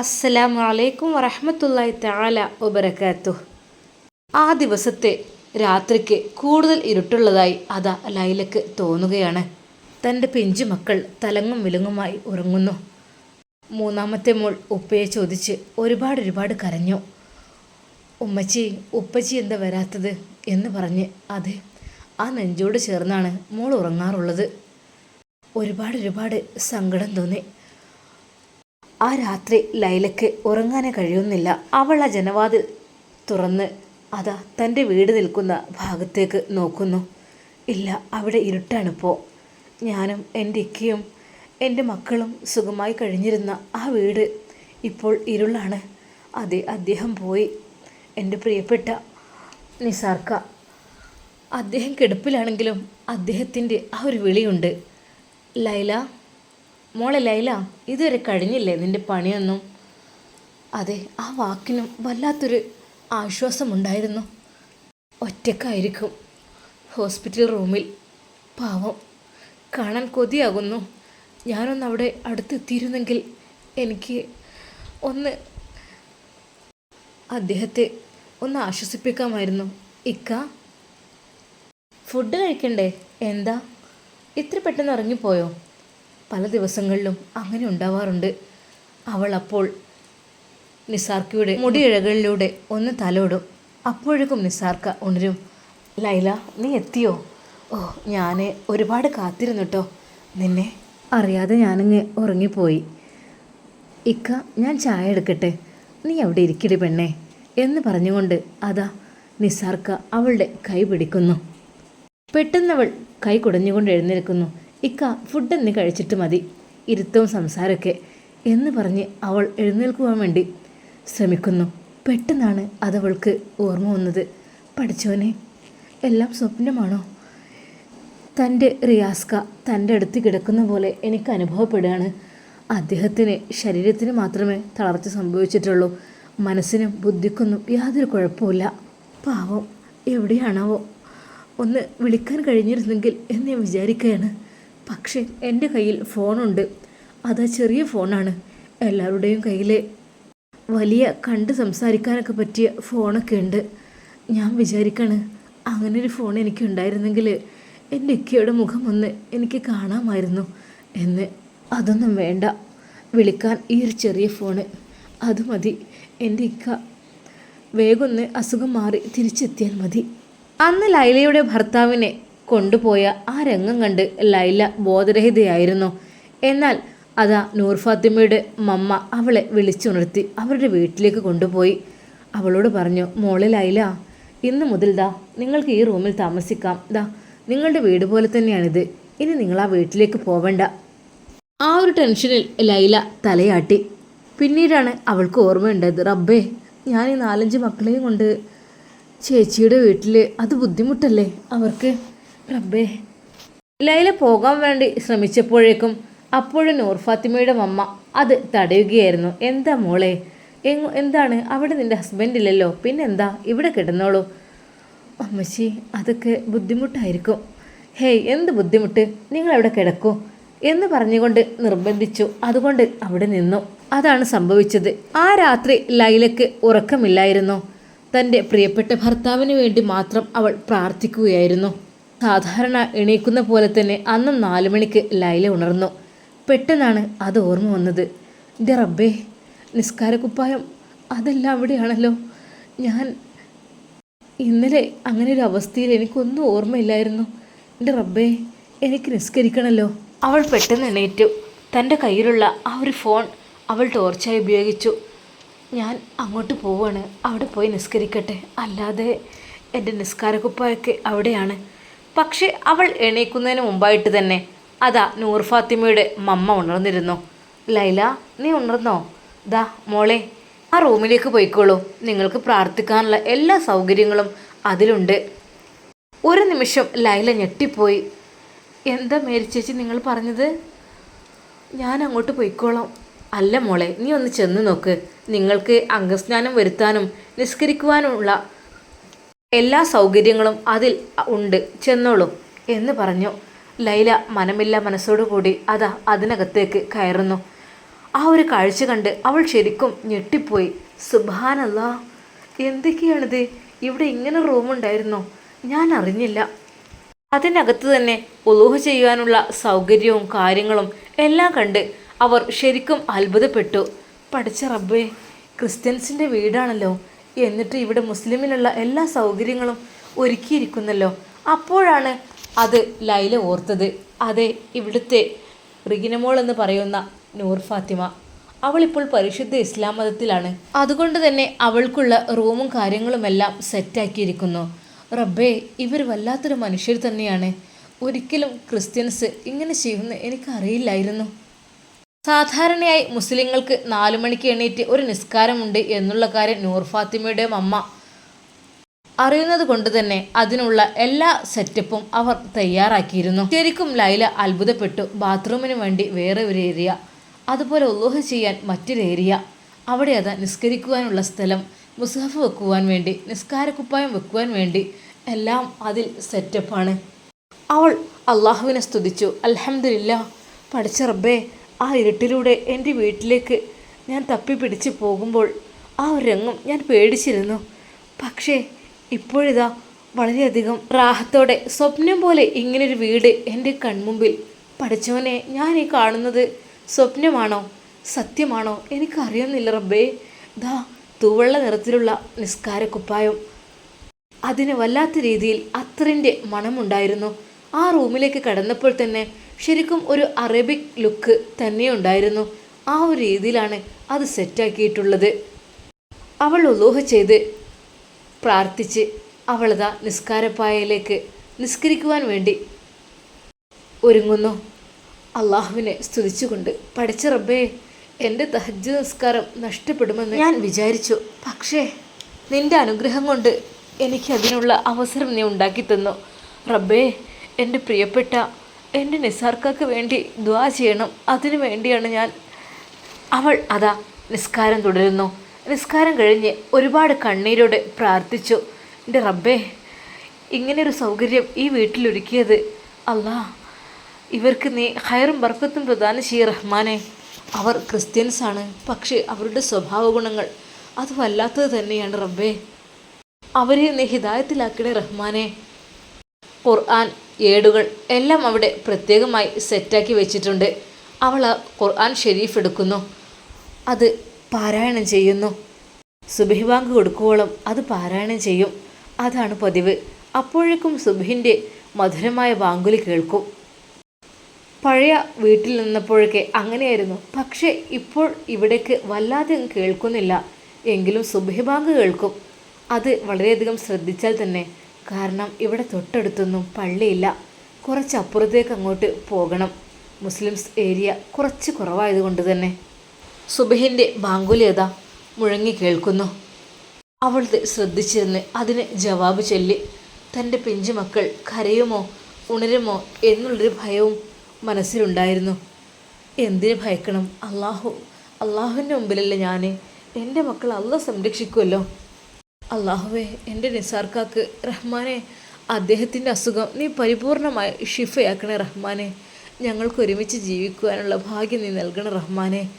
അസ്സലാമു അലൈക്കും വറഹമത്തല്ലായി താല ഒബരക്കാത്തു ആ ദിവസത്തെ രാത്രിക്ക് കൂടുതൽ ഇരുട്ടുള്ളതായി അതാ ലൈലക്ക് തോന്നുകയാണ്. തന്റെ പിഞ്ചു മക്കൾ തലങ്ങും വിലങ്ങുമായി ഉറങ്ങുന്നു. മൂന്നാമത്തെ മോൾ ഉപ്പയെ ചോദിച്ച് ഒരുപാട് ഒരുപാട് കരഞ്ഞു. ഉമ്മച്ചി ഉപ്പച്ചി എന്താ വരാത്തത്? എന്ന് പറഞ്ഞ് അതെ ആ നെഞ്ചോട് ചേർന്നാണ് മോൾ ഉറങ്ങാറുള്ളത്. ഒരുപാട് ഒരുപാട് സങ്കടം തോന്നി. ആ രാത്രി ലൈലക്ക് ഉറങ്ങാനേ കഴിയുന്നില്ല. അവൾ ആ ജനവാതിൽ തുറന്ന് അതാ തന്റെ വീട് നിൽക്കുന്ന ഭാഗത്തേക്ക് നോക്കുന്നു. ഇല്ല അവിടെ ഇരുട്ടാണിപ്പോൾ ഞാനും എന്റെ ഇക്കയും എന്റെ മക്കളും സുഖമായി കഴിഞ്ഞിരുന്ന ആ വീട് ഇപ്പോൾ ഇരുളാണ്. അതെ അദ്ദേഹം പോയി. എന്റെ പ്രിയപ്പെട്ട നിസാർക്ക അദ്ദേഹം കിടപ്പിലാണെങ്കിലും അദ്ദേഹത്തിന്റെ ആ ഒരു വിളിയുണ്ട്. ലൈല മോളെ ലൈല ഇതുവരെ കഴിഞ്ഞില്ലേ നിന്റെ പണിയൊന്നും? അതെ ആ വാക്കിനും വല്ലാത്തൊരു ആശ്വാസമുണ്ടായിരുന്നു. ഒറ്റക്കായിരിക്കും. ഹോസ്പിറ്റൽ റൂമിൽ. പാവം കാണാൻ കൊതിയാകുന്നു. ഞാനൊന്ന് അവിടെ അടുത്തെത്തിയിരുന്നെങ്കിൽ എനിക്ക് ഒന്ന് അദ്ദേഹത്തെ ഒന്ന് ആശ്വസിപ്പിക്കാമായിരുന്നു. ഇക്ക? ഫുഡ് കഴിക്കണ്ടേ? എന്താ? ഇത്ര പെട്ടെന്ന് ഇറങ്ങിപ്പോയോ? പല ദിവസങ്ങളിലും അങ്ങനെ ഉണ്ടാവാറുണ്ട്. അവൾ അപ്പോൾ നിസാർക്കയുടെ മുടിയിഴകളിലൂടെ ഒന്ന് തലോടും. അപ്പോഴേക്കും നിസാർക്ക ഉണരും. ലൈല നീ എത്തിയോ? ഓ ഞാൻ ഒരുപാട് കാത്തിരുന്നു നിന്നെ അറിയാതെ ഞാനങ്ങ് ഉറങ്ങിപ്പോയി. ഇക്ക ഞാൻ ചായ എടുക്കട്ടെ? നീ അവിടെ ഇരിക്കടി പെണ്ണേ. എന്ന് പറഞ്ഞുകൊണ്ട് അതാ നിസാർക്ക അവളുടെ കൈ പിടിക്കുന്നു. പെട്ടെന്നവൾ കൈ കുടഞ്ഞുകൊണ്ട് എഴുന്നേൽക്കുന്നു. ഇക്ക ഫുഡ് എന്ന് കഴിച്ചിട്ട് മതി. ഇരുത്തും സംസാരമൊക്കെ എന്ന് പറഞ്ഞ് അവൾ എഴുന്നേൽക്കുവാൻ വേണ്ടി ശ്രമിക്കുന്നു. പെട്ടെന്നാണ് അതവൾക്ക് ഓർമ്മ വന്നത്. പഠിച്ചോനെ എല്ലാം സ്വപ്നമാണോ? തന്റെ റിയാസ്ക തന്റെ അടുത്ത് കിടക്കുന്ന പോലെ എനിക്ക് അനുഭവപ്പെടുകയാണ്. അദ്ദേഹത്തിന് ശരീരത്തിന് മാത്രമേ തളർച്ച സംഭവിച്ചിട്ടുള്ളൂ. മനസ്സിനും ബുദ്ധിക്കൊന്നും യാതൊരു കുഴപ്പമില്ല പാവം എവിടെയാണാവോ? ഒന്ന് വിളിക്കാൻ കഴിഞ്ഞിരുന്നെങ്കിൽ എന്ന് ഞാൻ വിചാരിക്കുകയാണ്. പക്ഷേ എന്റെ കയ്യിൽ ഫോണുണ്ട്. അതാ ചെറിയ ഫോണാണ്. എല്ലാവരുടെയും കയ്യിൽ വലിയ കണ്ട് സംസാരിക്കാനൊക്കെ പറ്റിയ ഫോണൊക്കെ ഉണ്ട്. ഞാൻ വിചാരിക്കാണ് അങ്ങനെ ഒരു ഫോൺ എനിക്ക് ഉണ്ടായിരുന്നെങ്കിൽ എന്റെ ഇക്കയുടെ മുഖം ഒന്ന് എനിക്ക് കാണാമായിരുന്നു എന്ന്. അതൊന്നും വേണ്ട. വിളിക്കാൻ ഈ ഒരു ചെറിയ ഫോണ്. അത് മതി. എന്റെ ഇക്ക വേഗമൊന്ന് അസുഖം മാറി തിരിച്ചെത്തിയാൽ മതി. അന്ന് ലൈലയുടെ ഭർത്താവിനെ കൊണ്ടുപോയ ആ രംഗം കണ്ട് ലൈല ബോധരഹിതയായിരുന്നു. എന്നാൽ അതാ നൂർ ഫാത്തിമയുടെ മമ്മ അവളെ വിളിച്ചുണർത്തി അവരുടെ വീട്ടിലേക്ക് കൊണ്ടുപോയി. അവളോട് പറഞ്ഞു മോളെ ലൈല ഇന്ന് മുതൽ ദാ നിങ്ങൾക്ക് ഈ റൂമിൽ താമസിക്കാം. ദാ നിങ്ങളുടെ വീട് പോലെ തന്നെയാണിത്. ഇനി നിങ്ങൾ ആ വീട്ടിലേക്ക് പോവണ്ട. ആ ഒരു ടെൻഷനിൽ ലൈല തലയാട്ടി. പിന്നീടാണ് അവൾക്ക് ഓർമ്മയുണ്ടായത് റബ്ബേ ഞാൻ ഈ നാലഞ്ച് മക്കളെയും കൊണ്ട് ചേച്ചിയുടെ വീട്ടിൽ അത് ബുദ്ധിമുട്ടല്ലേ അവർക്ക്? റബ്ബേ ലൈല പോകാൻ വേണ്ടി ശ്രമിച്ചപ്പോഴേക്കും അപ്പോഴും നൂർ ഫാത്തിമയുടെ മമ്മ അത് തടയുകയായിരുന്നു. എന്താ മോളെ എന്താണ്? അവിടെ നിന്റെ ഹസ്ബൻഡ് ഇല്ലല്ലോ പിന്നെന്താ? ഇവിടെ കിടന്നോളൂ. അമ്മച്ചി അതൊക്കെ ബുദ്ധിമുട്ടായിരിക്കും. ഹേയ് എന്ത് ബുദ്ധിമുട്ട്? നിങ്ങൾ അവിടെ കിടക്കൂ? എന്ന് പറഞ്ഞുകൊണ്ട് നിർബന്ധിച്ചു. അതുകൊണ്ട് അവിടെ നിന്നു. അതാണ് സംഭവിച്ചത്. ആ രാത്രി ലൈലയ്ക്ക് ഉറക്കമില്ലായിരുന്നു. തന്റെ പ്രിയപ്പെട്ട ഭർത്താവിന് വേണ്ടി മാത്രം അവൾ പ്രാർത്ഥിക്കുകയായിരുന്നു. സാധാരണ എണീക്കുന്ന പോലെ തന്നെ അന്ന് നാലു മണിക്ക് ലൈല ഉണർന്നു. പെട്ടെന്നാണ് അത് ഓർമ്മ വന്നത്. എന്റെ റബ്ബേ നിസ്കാരക്കുപ്പായം അതെല്ലാം അവിടെയാണല്ലോ. ഞാൻ ഇന്നലെ അങ്ങനെ ഒരു അവസ്ഥയിൽ എനിക്കൊന്നും ഓർമ്മയില്ലായിരുന്നു. എന്റെ റബ്ബേ എനിക്ക് നിസ്കരിക്കണമല്ലോ അവൾ പെട്ടെന്ന് എണീറ്റു. തന്റെ കയ്യിലുള്ള ആ ഒരു ഫോൺ അവൾ ടോർച്ചായി ഉപയോഗിച്ചു. ഞാൻ അങ്ങോട്ട് പോവാണ്. അവിടെ പോയി നിസ്കരിക്കട്ടെ. അല്ലാതെ എന്റെ നിസ്കാരക്കുപ്പായൊക്കെ അവിടെയാണ്. പക്ഷേ അവൾ എണീക്കുന്നതിന് മുമ്പായിട്ട് തന്നെ അതാ നൂർ ഫാത്തിമയുടെ മമ്മ ഉണർന്നിരുന്നു. ലൈല നീ ഉണർന്നോ? ദാ മോളെ ആ റൂമിലേക്ക് പോയിക്കോളൂ. നിങ്ങൾക്ക് പ്രാർത്ഥിക്കാനുള്ള എല്ലാ സൗകര്യങ്ങളും അതിലുണ്ട്. ഒരു നിമിഷം ലൈല ഞെട്ടിപ്പോയി. എന്താ മേരി ചേച്ചി നിങ്ങൾ പറഞ്ഞത്? ഞാൻ അങ്ങോട്ട് പോയിക്കോളാം. അല്ല മോളെ നീ ഒന്ന് ചെന്ന് നോക്ക്. നിങ്ങൾക്ക് അംഗസ്നാനം വരുത്താനും നിസ്കരിക്കുവാനുമുള്ള എല്ലാ സൗകര്യങ്ങളും അതിൽ ഉണ്ട് ചെന്നോളൂ എന്ന് പറഞ്ഞു. ലൈല മനമില്ല മനസ്സോടുകൂടി അതാ അതിനകത്തേക്ക് കയറുന്നു. ആ ഒരു കാഴ്ച കണ്ട് അവൾ ശരിക്കും ഞെട്ടിപ്പോയി. സുബാനല്ല എന്തൊക്കെയാണിത്? ഇവിടെ ഇങ്ങനെ റൂമുണ്ടായിരുന്നോ ഞാൻ അറിഞ്ഞില്ല. അതിനകത്ത് തന്നെ ഉലൂഹ ചെയ്യാനുള്ള സൗകര്യവും കാര്യങ്ങളും എല്ലാം കണ്ട് അവർ ശരിക്കും അത്ഭുതപ്പെട്ടു. പഠിച്ച റബ്ബേ ക്രിസ്ത്യൻസിന്റെ വീടാണല്ലോ. എന്നിട്ട് ഇവിടെ മുസ്ലിമിനുള്ള എല്ലാ സൗകര്യങ്ങളും ഒരുക്കിയിരിക്കുന്നല്ലോ. അപ്പോഴാണ് അത് ലൈല ഓർത്തത്. അതെ ഇവിടുത്തെ റിഗിനമോൾ എന്ന് പറയുന്ന നൂർ ഫാത്തിമ. അവളിപ്പോൾ പരിശുദ്ധ ഇസ്ലാം മതത്തിലാണ്. അതുകൊണ്ട് തന്നെ അവൾക്കുള്ള റൂമും കാര്യങ്ങളുമെല്ലാം സെറ്റാക്കിയിരിക്കുന്നു റബ്ബേ ഇവർ വല്ലാത്തൊരു മനുഷ്യർ തന്നെയാണ്. ഒരിക്കലും ക്രിസ്ത്യൻസ് ഇങ്ങനെ ചെയ്യുമെന്ന് എനിക്കറിയില്ലായിരുന്നു. സാധാരണയായി മുസ്ലിങ്ങൾക്ക് നാലു മണിക്ക് എണീറ്റ് ഒരു നിസ്കാരമുണ്ട് എന്നുള്ള കാര്യം നൂർ ഫാത്തിമയുടെ അമ്മ അറിയുന്നത് കൊണ്ട് തന്നെ അതിനുള്ള എല്ലാ സെറ്റപ്പും അവർ തയ്യാറാക്കിയിരുന്നു. ശരിക്കും ലൈല അത്ഭുതപ്പെട്ടു. ബാത്റൂമിന് വേണ്ടി വേറെ ഒരു ഏരിയ അതുപോലെ ഉള്ളൂഹ ചെയ്യാൻ മറ്റൊരു ഏരിയ. അവിടെ അതാ നിസ്കരിക്കുവാനുള്ള സ്ഥലം മുസ്ഹഫ് വെക്കുവാൻ വേണ്ടി നിസ്കാരക്കുപ്പായം വെക്കുവാൻ വേണ്ടി എല്ലാം അതിൽ സെറ്റപ്പാണ്. അവൾ അള്ളാഹുവിനെ സ്തുതിച്ചു. അലഹമില്ല പഠിച്ച റബ്ബേ ആ ഇരുട്ടിലൂടെ എന്റെ വീട്ടിലേക്ക് ഞാൻ തപ്പി പിടിച്ച് പോകുമ്പോൾ ആ ഒരു രംഗം ഞാൻ പേടിച്ചിരുന്നു. പക്ഷേ ഇപ്പോഴിതാ വളരെയധികം റാഹത്തോടെ സ്വപ്നം പോലെ ഇങ്ങനൊരു വീട് എന്റെ കൺമുമ്പിൽ. പഠിച്ചവനെ ഞാൻ ഈ കാണുന്നത് സ്വപ്നമാണോ സത്യമാണോ എനിക്കറിയുന്നില്ല റബ്ബേ. ദാ തൂവള്ള നിറത്തിലുള്ള നിസ്കാര കുപ്പായം അതിന് വല്ലാത്ത രീതിയിൽ അത്രന്റെ മണമുണ്ടായിരുന്നു. ആ റൂമിലേക്ക് കടന്നപ്പോൾ തന്നെ ശരിക്കും ഒരു അറബിക് ലുക്ക് തന്നെ ഉണ്ടായിരുന്നു. ആ ഒരു രീതിയിലാണ് അത് സെറ്റാക്കിയിട്ടുള്ളത് അവൾ ഉലൂഹ ചെയ്ത് പ്രാർത്ഥിച്ച് അവളതാ നിസ്കാരപ്പായയിലേക്ക് നിസ്കരിക്കുവാൻ വേണ്ടി ഒരുങ്ങുന്നു. അള്ളാഹുവിനെ സ്തുതിച്ചുകൊണ്ട് പഠിച്ച റബ്ബേ എന്റെ തഹജ് നിസ്കാരം നഷ്ടപ്പെടുമെന്ന് ഞാൻ വിചാരിച്ചു. പക്ഷേ നിന്റെ അനുഗ്രഹം കൊണ്ട് എനിക്ക് അതിനുള്ള അവസരം നീ ഉണ്ടാക്കി തന്നു. റബ്ബേ എന്റെ പ്രിയപ്പെട്ട എന്റെ നിസാർക്കാക്ക് വേണ്ടി ദ്വാ ചെയ്യണം. അതിനു വേണ്ടിയാണ് ഞാൻ അവൾ അതാ നിസ്കാരം തുടരുന്നു. നിസ്കാരം കഴിഞ്ഞ് ഒരുപാട് കണ്ണീരോടെ പ്രാർത്ഥിച്ചു. എന്റെ റബ്ബേ ഇങ്ങനെയൊരു സൗകര്യം ഈ വീട്ടിലൊരുക്കിയത്. അല്ലാ ഇവർക്ക് നീ ഹയറും ബർക്കത്തും പ്രദാനം ചെയ്യ റഹ്മാനെ. അവർ ക്രിസ്ത്യൻസാണ് പക്ഷേ അവരുടെ സ്വഭാവ ഗുണങ്ങൾ അത് വല്ലാത്തത് തന്നെയാണ് റബ്ബേ. അവരെ നീ ഹിദായത്തിലാക്കണേ റഹ്മാനെ. ഖുർആൻ ഏടുകൾ എല്ലാം അവിടെ പ്രത്യേകമായി സെറ്റാക്കി വെച്ചിട്ടുണ്ട്. അവൾ ഖുർആൻ ഷെരീഫ് എടുക്കുന്നു. അത് പാരായണം ചെയ്യുന്നു. സുബഹി കൊടുക്കുവോളം അത് പാരായണം ചെയ്യും. അതാണ് പതിവ്. അപ്പോഴേക്കും സുബഹിന്റെ മധുരമായ വാങ്കുലി കേൾക്കും. പഴയ വീട്ടിൽ നിന്നപ്പോഴൊക്കെ അങ്ങനെയായിരുന്നു. പക്ഷേ ഇപ്പോൾ ഇവിടേക്ക് വല്ലാതെ കേൾക്കുന്നില്ല. എങ്കിലും സുബഹി കേൾക്കും. അത് വളരെയധികം ശ്രദ്ധിച്ചാൽ തന്നെ കാരണം ഇവിടെ തൊട്ടടുത്തൊന്നും പള്ളിയില്ല. കുറച്ച് അപ്പുറത്തേക്ക് അങ്ങോട്ട് പോകണം. മുസ്ലിംസ് ഏരിയ കുറച്ച് കുറവായതുകൊണ്ട് തന്നെ. സുബഹിന്റെ ബാങ്കുലിയത മുഴങ്ങി കേൾക്കുന്നു. അവളത് ശ്രദ്ധിച്ചിരുന്ന് അതിന് ജവാബ് ചൊല്ലി തന്റെ പിഞ്ചുമക്കൾ കരയുമോ ഉണരുമോ എന്നുള്ളൊരു ഭയവും മനസ്സിലുണ്ടായിരുന്നു. എന്തിനു ഭയക്കണം? അള്ളാഹു അള്ളാഹുവിന്റെ മുമ്പിലല്ലേ ഞാൻ എന്റെ മക്കൾ അല്ല സംരക്ഷിക്കുമല്ലോ അള്ളാഹുവേ എന്റെ നിസാർക്കാക്ക് റഹ്മാനെ അദ്ദേഹത്തിന്റെ അസുഖം നീ പരിപൂർണമായി ഷിഫയാക്കണേ റഹ്മാനെ. ഞങ്ങൾക്ക് ഒരുമിച്ച് ജീവിക്കുവാനുള്ള ഭാഗ്യം നീ നൽകണം റഹ്മാനെ.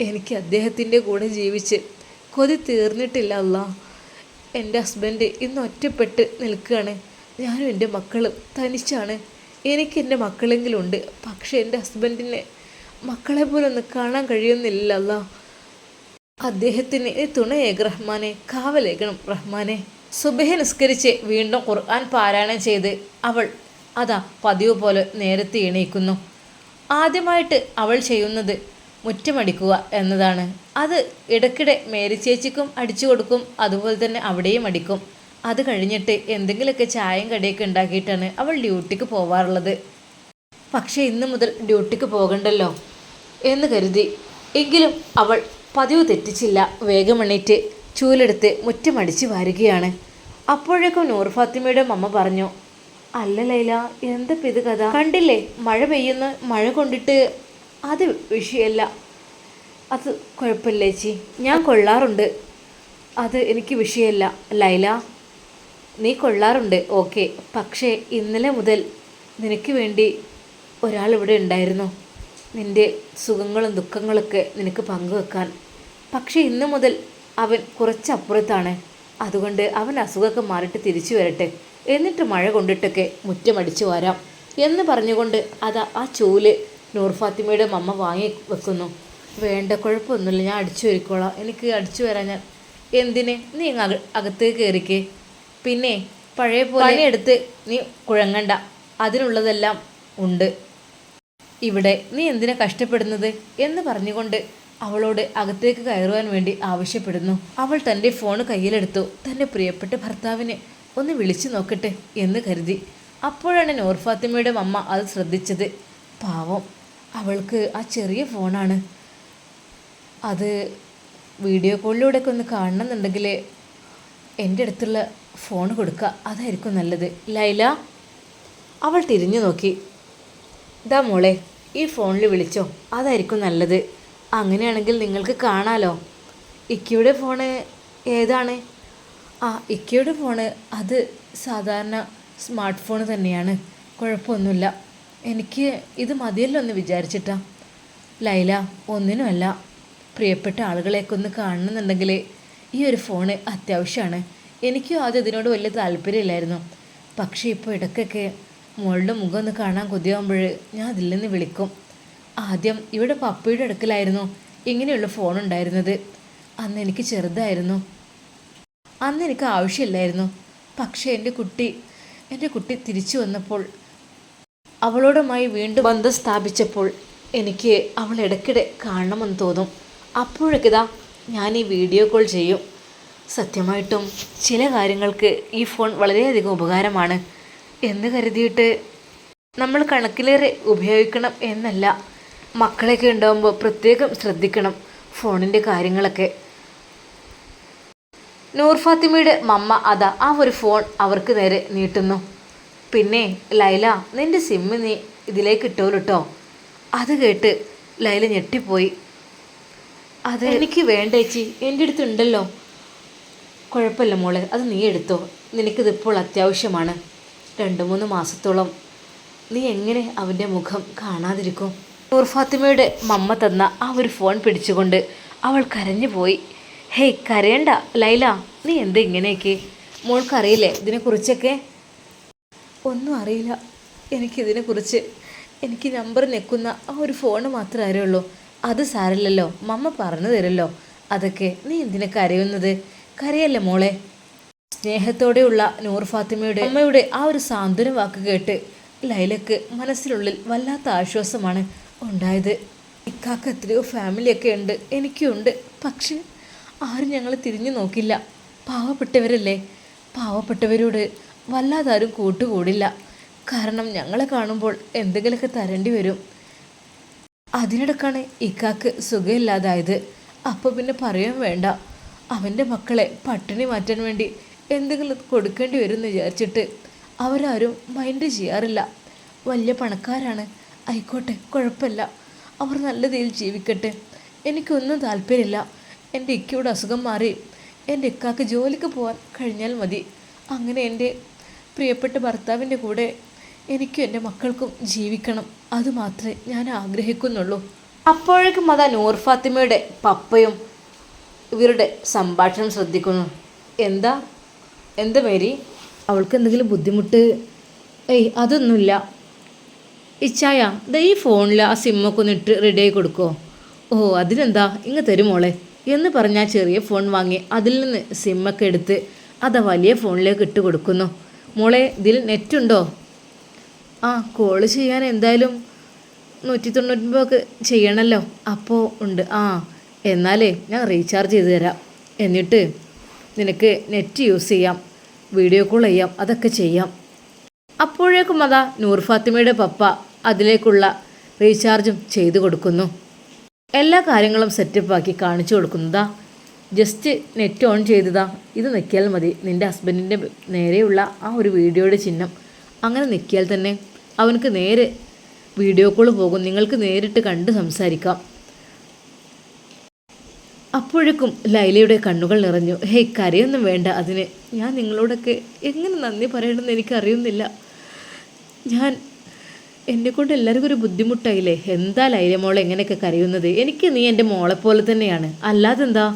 എനിക്ക് അദ്ദേഹത്തിന്റെ കൂടെ ജീവിച്ച് കൊതി തീർന്നിട്ടില്ല അല്ലാ എന്റെ ഹസ്ബൻഡ് ഇന്ന് ഒറ്റപ്പെട്ട് നിൽക്കുകയാണ്. ഞാനും എന്റെ മക്കളും തനിച്ചാണ്. എനിക്ക് എന്റെ മക്കളെങ്കിലുണ്ട് പക്ഷേ എന്റെ ഹസ്ബൻഡിനെ മക്കളെ പോലെ ഒന്ന് കാണാൻ കഴിയുന്നില്ല അല്ലാ അദ്ദേഹത്തിന് തുണയെ റഹ്മാനെ കാവലേകണം റഹ്മാനെ. സുബഹ നിസ്കരിച്ച് വീണ്ടും ഖുർആൻ പാരായണം ചെയ്ത് അവൾ അതാ പതിവ് പോലെ നേരത്തെ എണീക്കുന്നു. ആദ്യമായിട്ട് അവൾ ചെയ്യുന്നത് മുറ്റമടിക്കുക എന്നതാണ്. അത് ഇടയ്ക്കിടെ മേരി ചേച്ചിക്കും അടിച്ചു കൊടുക്കും അതുപോലെ തന്നെ അവിടെയും അടിക്കും. അത് കഴിഞ്ഞിട്ട് എന്തെങ്കിലുമൊക്കെ ചായയും കടിയൊക്കെ ഉണ്ടാക്കിയിട്ടാണ് അവൾ ഡ്യൂട്ടിക്ക് പോവാറുള്ളത്. പക്ഷേ ഇന്ന് മുതൽ ഡ്യൂട്ടിക്ക് പോകണ്ടല്ലോ എന്ന് കരുതി. എങ്കിലും അവൾ പതിവ് തെറ്റിച്ചില്ല. വേഗം എണീറ്റ് ചൂലെടുത്ത് മുറ്റമടിച്ച് വാരുകയാണ്. അപ്പോഴേക്കും നൂർ ഫാത്തിമയുടെ മമ്മ പറഞ്ഞു അല്ല ലൈല എന്താ ഇത് കഥ? കണ്ടില്ലേ മഴ പെയ്യുന്ന മഴ കൊണ്ടിട്ട് അത് വിഷയമല്ല അത് കുഴപ്പമില്ല ചേച്ചി ഞാൻ കൊള്ളാറുണ്ട്. അത് എനിക്ക് വിഷയമല്ല ലൈല നീ കൊള്ളാറുണ്ട് ഓക്കെ. പക്ഷേ ഇന്നലെ മുതൽ നിനക്ക് വേണ്ടി ഒരാൾ ഇവിടെ ഉണ്ടായിരുന്നു. നിന്റെ സുഖങ്ങളും ദുഃഖങ്ങളൊക്കെ നിനക്ക് പങ്കുവെക്കാൻ പക്ഷേ ഇന്ന് മുതൽ അവൻ കുറച്ചപ്പുറത്താണ്. അതുകൊണ്ട് അവൻ അസുഖമൊക്കെ മാറിയിട്ട് തിരിച്ചു വരട്ടെ. എന്നിട്ട് മഴ കൊണ്ടിട്ടൊക്കെ മുറ്റമടിച്ചു വരാം എന്ന് പറഞ്ഞുകൊണ്ട് അതാ ആ ചൂൽ നൂർ ഫാത്തിമയുടെ മമ്മ വാങ്ങി വെക്കുന്നു. വേണ്ട കുഴപ്പമൊന്നുമില്ല. ഞാൻ അടിച്ചു വരിക്കോളാം. എനിക്ക് അടിച്ചു വരാൻ ഞാൻ എന്തിന്? നീ അക അകത്ത് കയറിക്കേ. പിന്നെ പഴയ പോലെ എടുത്ത് നീ കുഴങ്ങണ്ട. അതിനുള്ളതെല്ലാം ഉണ്ട്. ഇവിടെ നീ എന്തിനാ കഷ്ടപ്പെടുന്നത് എന്ന് പറഞ്ഞുകൊണ്ട് അവളോട് അകത്തേക്ക് കയറുവാൻ വേണ്ടി ആവശ്യപ്പെടുന്നു. അവൾ തന്റെ ഫോൺ കയ്യിലെടുത്തു. തന്റെ പ്രിയപ്പെട്ട ഭർത്താവിനെ ഒന്ന് വിളിച്ചു നോക്കട്ടെ എന്ന് കരുതി. അപ്പോഴാണ് നോർഫാത്തിമയുടെ അമ്മ അത് ശ്രദ്ധിച്ചത്. പാവം അവൾക്ക് ആ ചെറിയ ഫോണാണ്. അത് വീഡിയോ കോളിലൂടെയൊക്കെ ഒന്ന് കാണണമെന്നുണ്ടെങ്കിൽ എന്റെ അടുത്തുള്ള ഫോൺ കൊടുക്കുക അതായിരിക്കും നല്ലത്. ലൈല. അവൾ തിരിഞ്ഞു നോക്കി. ഇതാ മോളെ ഈ ഫോണിൽ വിളിച്ചോ. അതായിരിക്കും നല്ലത്. അങ്ങനെയാണെങ്കിൽ നിങ്ങൾക്ക് കാണാലോ. ഇക്കയുടെ ഫോണ് ഏതാണ്? ആ ഇക്കയുടെ ഫോണ് അത് സാധാരണ സ്മാർട്ട് ഫോൺ തന്നെയാണ്. കുഴപ്പമൊന്നുമില്ല. എനിക്ക് ഇത് മതിയല്ലോ എന്ന് വിചാരിച്ചിട്ടാ. ലൈല ഒന്നിനുമല്ല പ്രിയപ്പെട്ട ആളുകളെയൊക്കെ ഒന്ന് കാണണമെന്നുണ്ടെങ്കിൽ ഈ ഒരു ഫോണ് അത്യാവശ്യമാണ്. എനിക്കും ആദ്യം ഇതിനോട് വലിയ താല്പര്യമില്ലായിരുന്നു. പക്ഷേ ഇപ്പോൾ ഇടയ്ക്കൊക്കെ മോളുടെ മുഖം ഒന്ന് കാണാൻ കൊതിയാകുമ്പോൾ ഞാൻ അതിൽ നിന്ന് വിളിക്കും. ആദ്യം ഇവിടെ പപ്പയുടെ അടുക്കലായിരുന്നു. ഇങ്ങനെയുള്ള ഫോൺ ഉണ്ടായിരുന്നത്. അന്ന് എനിക്ക് ചെറുതായിരുന്നു. അന്ന് എനിക്ക് ആവശ്യമില്ലായിരുന്നു. പക്ഷേ എന്റെ കുട്ടി എന്റെ കുട്ടി തിരിച്ചു വന്നപ്പോൾ അവളോടുമായി വീണ്ടും ബന്ധം സ്ഥാപിച്ചപ്പോൾ എനിക്ക് അവൾ ഇടയ്ക്കിടെ കാണണമെന്ന് തോന്നും. അപ്പോഴൊക്കെ ഇതാ ഞാൻ ഈ വീഡിയോ കോൾ ചെയ്യും. സത്യമായിട്ടും ചില കാര്യങ്ങൾക്ക് ഈ ഫോൺ വളരെയധികം ഉപകാരമാണ്. എന്ന് കരുതിയിട്ട് നമ്മൾ കണക്കിലേറെ ഉപയോഗിക്കണം എന്നല്ല. മക്കളൊക്കെ ഉണ്ടാകുമ്പോൾ പ്രത്യേകം ശ്രദ്ധിക്കണം ഫോണിന്റെ കാര്യങ്ങളൊക്കെ. നൂർ ഫാത്തിമയുടെ മമ്മ അതാ ആ ഒരു ഫോൺ അവർക്ക് നേരെ നീട്ടുന്നു. പിന്നെ ലൈല നിന്റെ സിമ്മ് നീ ഇതിലേക്ക് ഇട്ടോലിട്ടോ അത് കേട്ട് ലൈല ഞെട്ടിപ്പോയി. അത് എനിക്ക് വേണ്ട ചേച്ചി എന്റെ അടുത്തുണ്ടല്ലോ കുഴപ്പമില്ല മോളെ അത് നീ എടുത്തോ. നിനക്കിതിപ്പോൾ അത്യാവശ്യമാണ്. രണ്ട് മൂന്ന് മാസത്തോളം നീ എങ്ങനെ അവന്റെ മുഖം കാണാതിരിക്കും? നൂർ ഫാത്തിമയുടെ മമ്മ തന്ന ആ ഒരു ഫോൺ പിടിച്ചുകൊണ്ട് അവൾ കരഞ്ഞു പോയി. ഹേയ് കരയണ്ട ലൈല നീ എന്താ ഇങ്ങനെയൊക്കെ? മോൾക്കറിയില്ലേ ഇതിനെക്കുറിച്ചൊക്കെ? ഒന്നും അറിയില്ല. എനിക്കിതിനെക്കുറിച്ച് എനിക്ക് നമ്പർ നെക്കുന്ന ആ ഒരു ഫോണ് മാത്രമേ അറിയുള്ളൂ. അത് സാരില്ലല്ലോ മമ്മ പറഞ്ഞു തരല്ലോ അതൊക്കെ നീ എന്തിനാ കരയുന്നത്? കരയല്ലേ മോളെ? സ്നേഹത്തോടെയുള്ള നൂർ ഫാത്തിമയുടെ അമ്മയുടെ ആ ഒരു സാന്ത്വന വാക്ക് കേട്ട് ലൈലക്ക് മനസ്സിനുള്ളിൽ വല്ലാത്ത ആശ്വാസമാണ്. ഉണ്ടായത്. ഇക്കാക്ക് എത്രയോ ഫാമിലിയൊക്കെ ഉണ്ട്. എനിക്കും ഉണ്ട്. പക്ഷേ ആരും ഞങ്ങളെ തിരിഞ്ഞു നോക്കില്ല. പാവപ്പെട്ടവരല്ലേ? പാവപ്പെട്ടവരോട് വല്ലാതെ ആരും കൂട്ടുകൂടില്ല. കാരണം ഞങ്ങളെ കാണുമ്പോൾ എന്തെങ്കിലുമൊക്കെ തരേണ്ടി വരും. അതിനിടക്കാണ് ഇക്കാക്ക് സുഖമില്ലാതായത്. അപ്പോൾ പിന്നെ പറയാൻ വേണ്ട. അവന്റെ മക്കളെ പട്ടിണി മാറ്റാൻ വേണ്ടി എന്തെങ്കിലും കൊടുക്കേണ്ടി വരും എന്ന് വിചാരിച്ചിട്ട് അവരാരും മൈൻഡ് ചെയ്യാറില്ല. വലിയ പണക്കാരാണ്. ആയിക്കോട്ടെ കുഴപ്പമില്ല. അവർ നല്ല രീതിയിൽ ജീവിക്കട്ടെ. എനിക്കൊന്നും താല്പര്യമില്ല. എന്റെ ഇക്കയുടെ അസുഖം മാറി. എന്റെ ഇക്കാക്ക് ജോലിക്ക് പോകാൻ കഴിഞ്ഞാൽ മതി. അങ്ങനെ എന്റെ പ്രിയപ്പെട്ട ഭർത്താവിന്റെ കൂടെ എനിക്കും എന്റെ മക്കൾക്കും ജീവിക്കണം. അത് മാത്രമേ ഞാൻ ആഗ്രഹിക്കുന്നുള്ളൂ. അപ്പോഴേക്കും അതാ നൂർ ഫാത്തിമയുടെ പപ്പയും ഇവരുടെ സംഭാഷണം ശ്രദ്ധിക്കുന്നു. എന്താ? എന്താ മേരി? അവൾക്ക് എന്തെങ്കിലും ബുദ്ധിമുട്ട്? ഏയ് അതൊന്നുമില്ല. ഇച്ചായ ദാ ഈ ഫോണിൽ ആ സിമ്മൊക്കെ ഒന്ന് ഇട്ട് റെഡിയായി കൊടുക്കുമോ ഓ അതിനെന്താ? ഇങ്ങ് തരും മോളെ. എന്ന് പറഞ്ഞ ചെറിയ ഫോൺ വാങ്ങി അതിൽ നിന്ന് സിമ്മൊക്കെ എടുത്ത് അത് വലിയ ഫോണിലേക്ക് ഇട്ട് കൊടുക്കുന്നു. മോളെ ഇതിൽ നെറ്റുണ്ടോ ആ കോൾ ചെയ്യാൻ എന്തായാലും നൂറ്റി തൊണ്ണൂറ്റൊമ്പതൊക്കെ ചെയ്യണമല്ലോ അപ്പോൾ ഉണ്ട്. ആ എന്നാലേ ഞാൻ റീചാർജ് ചെയ്ത് തരാം. എന്നിട്ട് നിനക്ക് നെറ്റ് യൂസ് ചെയ്യാം വീഡിയോ കോൾ ചെയ്യാം അതൊക്കെ ചെയ്യാം. അപ്പോഴേക്കും അതാ നൂർ ഫാത്തിമയുടെ പപ്പ അതിലേക്കുള്ള റീചാർജും ചെയ്തു കൊടുക്കുന്നു. എല്ലാ കാര്യങ്ങളും സെറ്റപ്പാക്കി കാണിച്ചു കൊടുക്കുന്നതാ. ജസ്റ്റ് നെറ്റ് ഓൺ ചെയ്തതാ. ഇത് നിൽക്കിയാൽ മതി. നിന്റെ ഹസ്ബൻഡിന്റെ നേരെയുള്ള ആ ഒരു വീഡിയോയുടെ ചിഹ്നം അങ്ങനെ നിൽക്കിയാൽ തന്നെ അവനക്ക് നേരെ വീഡിയോ കോൾ പോകും. നിങ്ങൾക്ക് നേരിട്ട് കണ്ട് സംസാരിക്കാം. അപ്പോഴേക്കും ലൈലയുടെ കണ്ണുകൾ നിറഞ്ഞു. ഹേ കരയൊന്നും വേണ്ട. അതിന് ഞാൻ നിങ്ങളോടൊക്കെ എങ്ങനെ നന്ദി പറയണമെന്ന് എനിക്കറിയുന്നില്ല. ഞാൻ എന്നെ കൊണ്ട് എല്ലാവർക്കും ഒരു ബുദ്ധിമുട്ടായില്ലേ? എന്താ ലൈല മോളെ എങ്ങനെയൊക്കെ കരയുന്നത്? എനിക്ക് നീ എന്റെ മോളെ പോലെ തന്നെയാണ്. അല്ലാതെന്താ?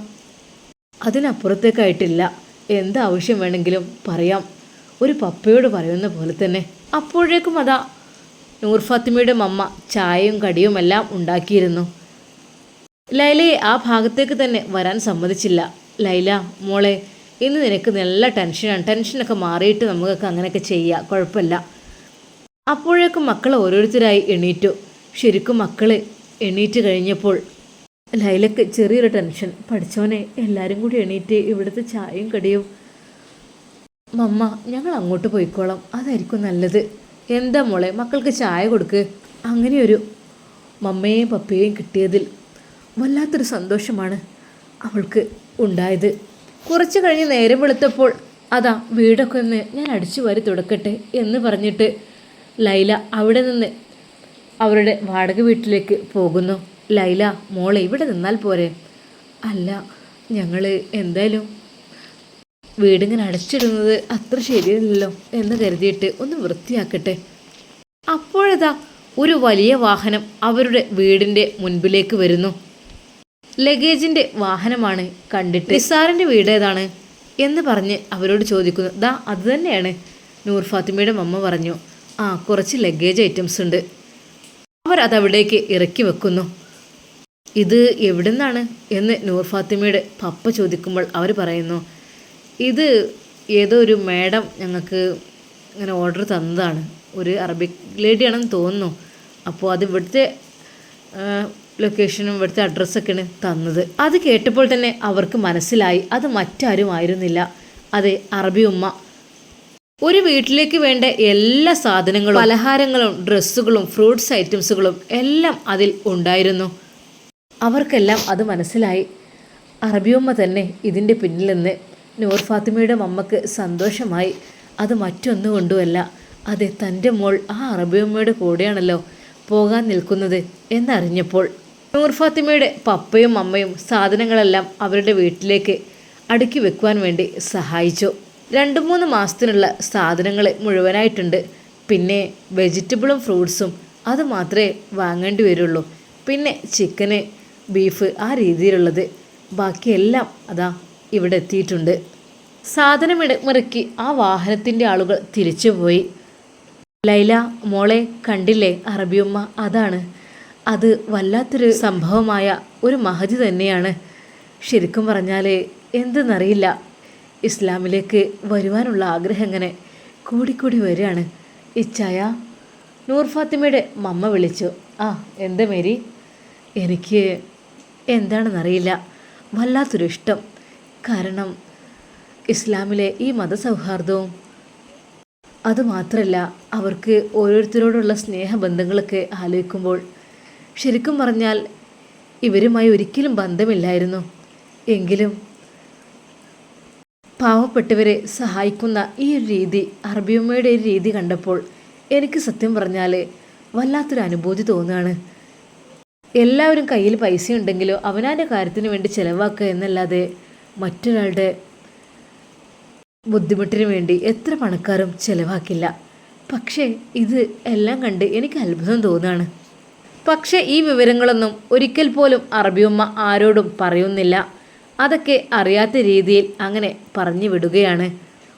അതിനപ്പുറത്തേക്കായിട്ടില്ല. എന്താവശ്യം വേണമെങ്കിലും പറയാം. ഒരു പപ്പയോട് പറയുന്ന പോലെ തന്നെ. അപ്പോഴേക്കും അതാ നൂർ ഫാത്തിമയുടെ മമ്മ ചായയും കടിയും എല്ലാം ഉണ്ടാക്കിയിരുന്നു. ലൈലയെ ആ ഭാഗത്തേക്ക് തന്നെ വരാൻ സമ്മതിച്ചില്ല. ലൈല മോളെ ഇന്ന് നിനക്ക് നല്ല ടെൻഷനാണ്. ടെൻഷനൊക്കെ മാറിയിട്ട് നമുക്കൊക്കെ അങ്ങനെയൊക്കെ ചെയ്യാം. കുഴപ്പമില്ല. അപ്പോഴേക്കും മക്കൾ ഓരോരുത്തരായി എണീറ്റു. ശരിക്കും മക്കൾ എണീറ്റ് കഴിഞ്ഞപ്പോൾ ലൈലക്ക് ചെറിയൊരു ടെൻഷൻ. പഠിച്ചവനെ എല്ലാവരും കൂടി എണീറ്റ് ഇവിടുത്തെ ചായയും കടിയും. മമ്മ ഞങ്ങൾ അങ്ങോട്ട് പോയിക്കോളാം. അതായിരിക്കും നല്ലത്. എന്താ മോളെ മക്കൾക്ക് ചായ കൊടുക്ക്. അങ്ങനെയൊരു മമ്മയെയും പപ്പയെയും കിട്ടിയതിൽ വല്ലാത്തൊരു സന്തോഷമാണ് അവൾക്ക് ഉണ്ടായത്. കുറച്ച് കഴിഞ്ഞ് നേരം വെളുത്തപ്പോൾ അതാ വീടൊക്കെ ഒന്ന് ഞാൻ അടിച്ചു വാരി തുടക്കട്ടെ എന്ന് പറഞ്ഞിട്ട് ലൈല അവിടെ നിന്ന് അവരുടെ വാടക വീട്ടിലേക്ക് പോകുന്നു. ലൈല മോളെ ഇവിടെ നിന്നാൽ പോരെ. അല്ല ഞങ്ങൾ എന്തായാലും വീടിങ്ങനെ അടച്ചിടുന്നത് അത്ര ശരിയല്ലല്ലോ എന്ന് കരുതിയിട്ട് ഒന്ന് വൃത്തിയാക്കട്ടെ. അപ്പോഴതാ ഒരു വലിയ വാഹനം അവരുടെ വീടിന്റെ മുൻപിലേക്ക് വരുന്നു. ലഗേജിന്റെ വാഹനമാണ് കണ്ടിട്ട് നിസാറിന്റെ വീട് ഏതാണ്? എന്ന് പറഞ്ഞ് അവരോട് ചോദിക്കുന്നു. ദാ അത് തന്നെയാണ് നൂർ ഫാത്തിമയുടെ മമ്മ പറഞ്ഞു. ആ കുറച്ച് ലഗേജ് ഐറ്റംസ് ഉണ്ട്. അവർ അതവിടേക്ക് ഇറക്കി വെക്കുന്നു. ഇത് എവിടെ നിന്നാണ് എന്ന് നൂർ ഫാത്തിമയുടെ പപ്പ ചോദിക്കുമ്പോൾ അവർ പറയുന്നു ഇത് ഏതോ ഒരു മാഡം ഞങ്ങൾക്ക് ഇങ്ങനെ ഓർഡർ തന്നതാണ്. ഒരു അറബിക് ലേഡിയാണെന്ന് തോന്നുന്നു. അപ്പോൾ അത് ഇവിടുത്തെ ലൊക്കേഷനും ഇവിടുത്തെ അഡ്രസ്സൊക്കെയാണ് തന്നത്. അത് കേട്ടപ്പോൾ തന്നെ അവർക്ക് മനസ്സിലായി അത് മറ്റാരും ആയിരുന്നില്ല അതെ അറബി ഉമ്മ. ഒരു വീട്ടിലേക്ക് വേണ്ട എല്ലാ സാധനങ്ങളും പലഹാരങ്ങളും ഡ്രസ്സുകളും ഫ്രൂട്ട്സ് ഐറ്റംസുകളും എല്ലാം അതിൽ ഉണ്ടായിരുന്നു. അവർക്കെല്ലാം അത് മനസ്സിലായി. അറബിയമ്മ തന്നെ ഇതിന്റെ പിന്നിലെന്ന് നൂർ ഫാത്തിമയുടെ മമ്മക്ക് സന്തോഷമായി. അത് മറ്റൊന്നുകൊണ്ടുമല്ല അതെ തന്റെ മോൾ ആ അറബിയമ്മയുടെ കൂടെയാണല്ലോ പോകാൻ നിൽക്കുന്നത് എന്നറിഞ്ഞപ്പോൾ നൂർ ഫാത്തിമയുടെ പപ്പയും അമ്മയും സാധനങ്ങളെല്ലാം അവരുടെ വീട്ടിലേക്ക് അടുക്കി വെക്കുവാൻ വേണ്ടി സഹായിച്ചു. രണ്ട് മൂന്ന് മാസത്തിനുള്ള സാധനങ്ങൾ മുഴുവനായിട്ടുണ്ട്. പിന്നെ വെജിറ്റബിളും ഫ്രൂട്ട്സും അത് മാത്രമേ വാങ്ങേണ്ടി വരുള്ളൂ. പിന്നെ ചിക്കന് ബീഫ് ആ രീതിയിലുള്ളത്. ബാക്കിയെല്ലാം അതാ ഇവിടെ എത്തിയിട്ടുണ്ട്. സാധനം ഇടമുറക്കി ആ വാഹനത്തിന്റെ ആളുകൾ തിരിച്ചുപോയി ലൈല മോളെ കണ്ടില്ലേ അറബിയമ്മ? അതാണ്. അത് വല്ലാത്തൊരു സംഭവമായ ഒരു മഹതി തന്നെയാണ്. ശരിക്കും പറഞ്ഞാൽ എന്തെന്നറിയില്ല. ഇസ്ലാമിലേക്ക് വരുവാനുള്ള ആഗ്രഹം ഇങ്ങനെ കൂടിക്കൂടി വരികയാണ്. ഇച്ചായ നൂർ ഫാത്തിമയുടെ മമ്മ വിളിച്ചു. ആ എന്താ മേരി? എനിക്ക് എന്താണെന്നറിയില്ല. വല്ലാത്തൊരു ഇഷ്ടം. കാരണം ഇസ്ലാമിലെ ഈ മതസൗഹാർദ്ദവും അതുമാത്രമല്ല അവർക്ക് ഓരോരുത്തരോടുള്ള സ്നേഹബന്ധങ്ങളൊക്കെ ആലോചിക്കുമ്പോൾ ശരിക്കും പറഞ്ഞാൽ ഇവരുമായി ഒരിക്കലും ബന്ധമില്ലായിരുന്നു. എങ്കിലും പാവപ്പെട്ടവരെ സഹായിക്കുന്ന ഈ ഒരു രീതി അറബിയമ്മയുടെ ഒരു രീതി കണ്ടപ്പോൾ എനിക്ക് സത്യം പറഞ്ഞാൽ വല്ലാത്തൊരു അനുഭൂതി തോന്നുകയാണ്. എല്ലാവരും കയ്യിൽ പൈസ ഉണ്ടെങ്കിലോ അവനാന്റെ കാര്യത്തിന് വേണ്ടി ചിലവാക്കുക എന്നല്ലാതെ മറ്റൊരാളുടെ ബുദ്ധിമുട്ടിന് വേണ്ടി എത്ര പണക്കാരും ചിലവാക്കില്ല. പക്ഷേ ഇത് എല്ലാം കണ്ട് എനിക്ക് അത്ഭുതം തോന്നുകയാണ്. പക്ഷേ ഈ വിവരങ്ങളൊന്നും ഒരിക്കൽ പോലും അറബിയമ്മ ആരോടും പറയുന്നില്ല. അതൊക്കെ അറിയാത്ത രീതിയിൽ അങ്ങനെ പറഞ്ഞു വിടുകയാണ്.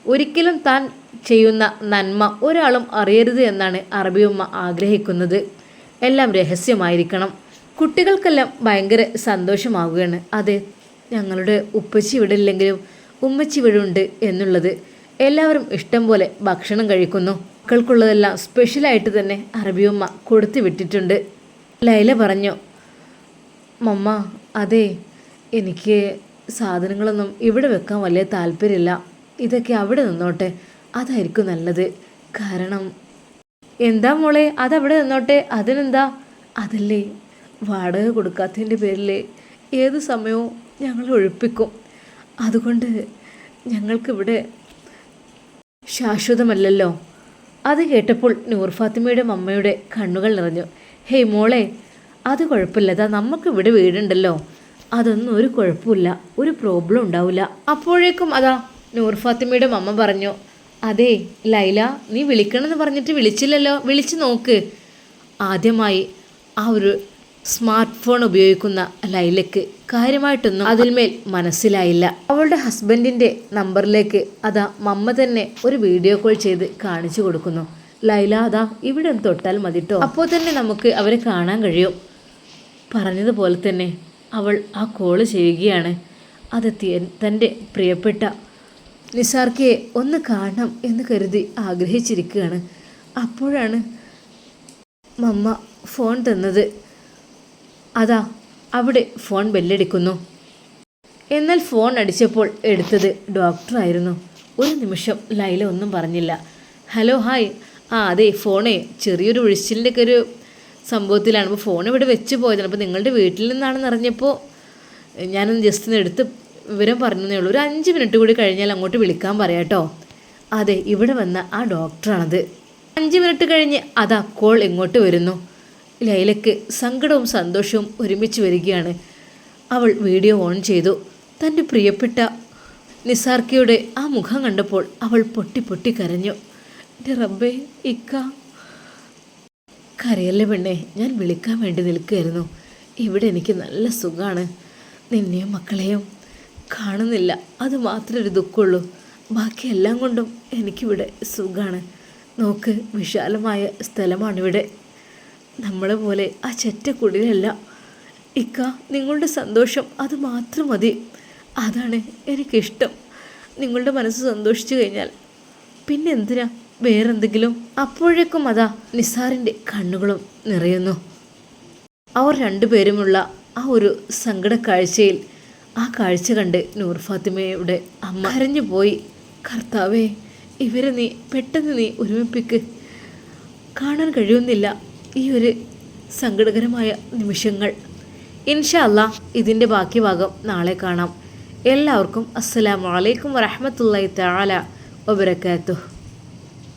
ഒരിക്കലും താൻ ചെയ്യുന്ന നന്മ ഒരാളും അറിയരുത് എന്നാണ് അറബിയമ്മ ആഗ്രഹിക്കുന്നത്. എല്ലാം രഹസ്യമായിരിക്കണം. കുട്ടികൾക്കെല്ലാം ഭയങ്കര സന്തോഷമാവുകയാണ്. അതെ ഞങ്ങളുടെ ഉപ്പച്ചി ഇവിടെ ഇല്ലെങ്കിലും ഉമ്മച്ചി ഇവിടെ ഉണ്ട് എന്നുള്ളത് എല്ലാവരും ഇഷ്ടം പോലെ ഭക്ഷണം കഴിക്കുന്നു. മക്കൾക്കുള്ളതെല്ലാം സ്പെഷ്യലായിട്ട് തന്നെ അറബിയമ്മ കൊടുത്തു വിട്ടിട്ടുണ്ട്. ലൈല പറഞ്ഞു മമ്മ അതെ എനിക്ക് സാധനങ്ങളൊന്നും ഇവിടെ വെക്കാൻ വലിയ താല്പര്യമില്ല. ഇതൊക്കെ അവിടെ നിന്നോട്ടെ. അതായിരിക്കും നല്ലത്. കാരണം എന്താ മോളെ? അതവിടെ നിന്നോട്ടെ? അതിനെന്താ? അതല്ലേ. വാടക കൊടുക്കാത്തതിന്റെ പേരിൽ ഏത് സമയവും ഞങ്ങൾ ഒഴിപ്പിക്കും. അതുകൊണ്ട് ഞങ്ങൾക്കിവിടെ ശാശ്വതമല്ലല്ലോ. അത് കേട്ടപ്പോൾ നൂർ ഫാത്തിമയുടെ മമ്മയുടെ കണ്ണുകൾ നിറഞ്ഞു. ഹേയ് മോളെ അത് കുഴപ്പമില്ല നമുക്ക് ഇവിടെ വീടുണ്ടല്ലോ. അതൊന്നും ഒരു കുഴപ്പമില്ല ഒരു പ്രോബ്ലം ഉണ്ടാവില്ല അപ്പോഴേക്കും അതാ നൂർ ഫാത്തിമയുടെ മമ്മ പറഞ്ഞു അതെ ലൈല നീ വിളിക്കണമെന്ന് പറഞ്ഞിട്ട് വിളിച്ചില്ലല്ലോ വിളിച്ച് നോക്ക്. ആദ്യമായി ആ ഒരു സ്മാർട്ട് ഫോൺ ഉപയോഗിക്കുന്ന ലൈലയ്ക്ക് കാര്യമായിട്ടൊന്നും അതിന്മേൽ മനസ്സിലായില്ല. അവളുടെ ഹസ്ബൻഡിന്റെ നമ്പറിലേക്ക് അതാ മമ്മ തന്നെ ഒരു വീഡിയോ കോൾ ചെയ്ത് കാണിച്ചു കൊടുക്കുന്നു. ലൈല അതാ ഇവിടെ തൊട്ടാൽ മതിട്ടോ? അപ്പോൾ തന്നെ നമുക്ക് അവരെ കാണാൻ കഴിയും. പറഞ്ഞതുപോലെ തന്നെ അവൾ ആ കോൾ ചെയ്യുകയാണ്. അത് തന്റെ പ്രിയപ്പെട്ട നിസാർക്കയെ ഒന്ന് കാണണം എന്ന് കരുതി ആഗ്രഹിച്ചിരിക്കുകയാണ്. അപ്പോഴാണ് മമ്മ ഫോൺ തന്നത്. അതാ അവിടെ ഫോൺ ബെല്ലടിക്കുന്നു. എന്നാൽ ഫോൺ അടിച്ചപ്പോൾ എടുത്തത് ഡോക്ടറായിരുന്നു ഒരു നിമിഷം ലൈല ഒന്നും പറഞ്ഞില്ല. ഹലോ ഹായ് ആ അതെ ഫോണേ ചെറിയൊരു ഒഴിച്ചിലിന്റെയൊക്കെ ഒരു സംഭവത്തിലാണ്. അപ്പോൾ ഫോൺ ഇവിടെ വെച്ച് പോയതാണ്. അപ്പോൾ നിങ്ങളുടെ വീട്ടിൽ നിന്നാണെന്ന് അറിഞ്ഞപ്പോൾ ഞാനൊന്ന് ജസ്റ്റ് ഒന്ന് എടുത്ത് വിവരം പറഞ്ഞതേ ഉള്ളൂ. ഒരു അഞ്ച് മിനിറ്റ് കൂടി കഴിഞ്ഞാൽ അങ്ങോട്ട് വിളിക്കാൻ പറയാട്ടോ അതെ ഇവിടെ വന്ന ആ ഡോക്ടറാണത് അഞ്ച് മിനിറ്റ് കഴിഞ്ഞ് അതാ കോൾ ഇങ്ങോട്ട് വരുന്നു. ലൈലയ്ക്ക് സങ്കടവും സന്തോഷവും ഒരുമിച്ച് വരികയാണ്. അവൾ വീഡിയോ ഓൺ ചെയ്തു. തന്റെ പ്രിയപ്പെട്ട നിസാർക്കയുടെ ആ മുഖം കണ്ടപ്പോൾ അവൾ പൊട്ടി പൊട്ടി കരഞ്ഞു. റബ്ബേ ഇക്ക കരയല്ലേ പെണ്ണേ? ഞാൻ വിളിക്കാൻ വേണ്ടി നിൽക്കുകയായിരുന്നു. ഇവിടെ എനിക്ക് നല്ല സുഖമാണ് നിന്നെയും മക്കളെയും കാണുന്നില്ല. അത് മാത്രമേ ഒരു ദുഃഖമുള്ളൂ. ബാക്കി എല്ലാം കൊണ്ടും എനിക്കിവിടെ സുഖമാണ് നോക്ക് വിശാലമായ സ്ഥലമാണിവിടെ. നമ്മളെ പോലെ ആ ചെറ്റ കുടിലല്ല. ഇക്ക നിങ്ങളുടെ സന്തോഷം അത് മാത്രം മതി. അതാണ് എനിക്കിഷ്ടം. നിങ്ങളുടെ മനസ്സ് സന്തോഷിച്ചു കഴിഞ്ഞാൽ പിന്നെ എന്തിനാ വേറെന്തെങ്കിലും? അപ്പോഴേക്കും അതാ നിസാറിന്റെ കണ്ണുകളും നിറയുന്നു. അവർ രണ്ടുപേരുമുള്ള ആ ഒരു സങ്കട കാഴ്ചയിൽ ആ കാഴ്ച കണ്ട് നൂർ ഫാത്തിമയുടെ അമ്മ കരഞ്ഞു പോയി കർത്താവേ ഇവരെ നീ പെട്ടെന്ന് നീ ഒരുമിപ്പിക്ക്. കാണാൻ കഴിയുന്നില്ല ഈ ഒരു സങ്കടകരമായ നിമിഷങ്ങൾ. ഇൻഷല്ല ഇതിന്റെ ബാക്കി ഭാഗം നാളെ കാണാം. എല്ലാവർക്കും അസ്സലാമു അലൈക്കും വറഹ്മത്തുള്ളാഹി തആല വബറകാതുഹു.